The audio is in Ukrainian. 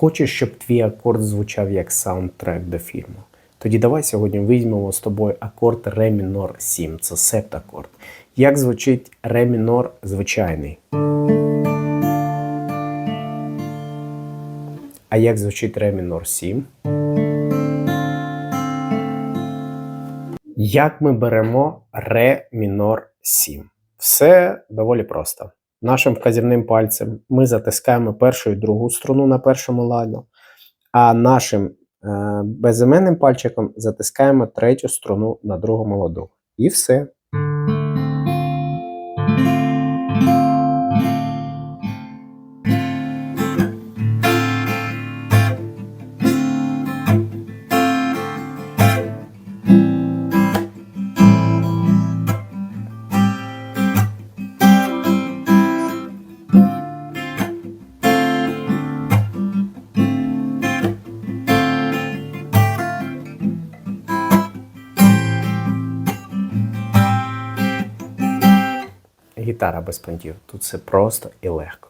Хочеш, щоб твій акорд звучав як саундтрек до фільму? Тоді давай сьогодні візьмемо з тобою акорд ре мінор 7, це септакорд. Як звучить ре мінор звичайний? А як звучить ре мінор 7? Як ми беремо ре мінор 7? Все доволі просто. Нашим вказівним пальцем ми затискаємо першу і другу струну на першому ладу, а нашим е, безіменним пальчиком затискаємо третю струну на другому ладу. І все. Гітара без понтів. Тут все просто і легко.